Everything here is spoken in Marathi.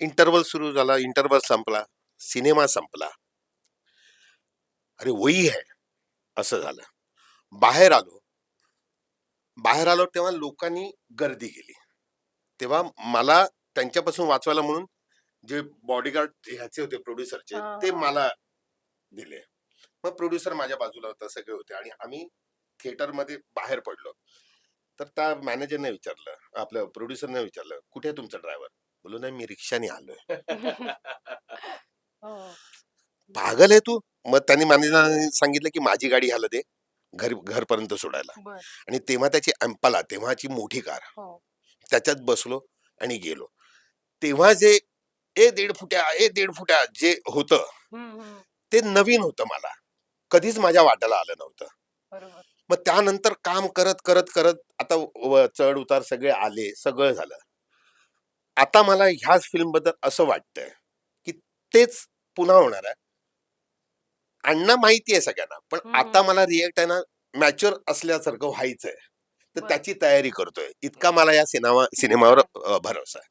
इंटरवल सुरू झाला इंटरवल संपला सिनेमा संपला. अरे वही आहे असं झालं. बाहेर आलो. बाहेर आलो तेव्हा लोकांनी गर्दी केली. तेव्हा मला त्यांच्यापासून वाचवायला म्हणून जे बॉडीगार्ड ह्याचे होते प्रोड्युसरचे हा, ते हा. मला दिले. मग प्रोड्युसर माझ्या बाजूला होता सगळे होते आणि आम्ही थिएटरमध्ये बाहेर पडलो. तर त्या मॅनेजरने विचारलं आपल्या प्रोड्युसरने विचारलं कुठे तुमचा ड्रायव्हर बोललो नाही मी रिक्षाने आलोय. हो. पागल आहे तू. मग त्यांनी मॅनेजरने सांगितलं की माझी गाडी ह्याला दे घर घरपर्यंत सोडायला. आणि तेव्हा त्याची अँपला तेव्हाची मोठी कार. हो. त्याच्यात बसलो आणि गेलो. तेव्हा जे ए दीड फुट्या ए दीड फुट्या जे होतं. ते नवीन होतं मला. कधीच माझ्या वाट्याला आलं नव्हतं. मग त्यानंतर काम करत करत करत आता चढ उतार सगळे आले सगळं झालं. आता मला ह्याच फिल्मबद्दल असं वाटतंय की तेच पुन्हा होणार आहे अण्णा माहिती आहे सगळ्यांना पण. आता मला रिएक्ट आहे ना मॅच्युअर असल्यासारखं व्हायचंय तर. त्याची तयारी करतोय इतका मला या सिनेमा सिनेमावर भरोसा आहे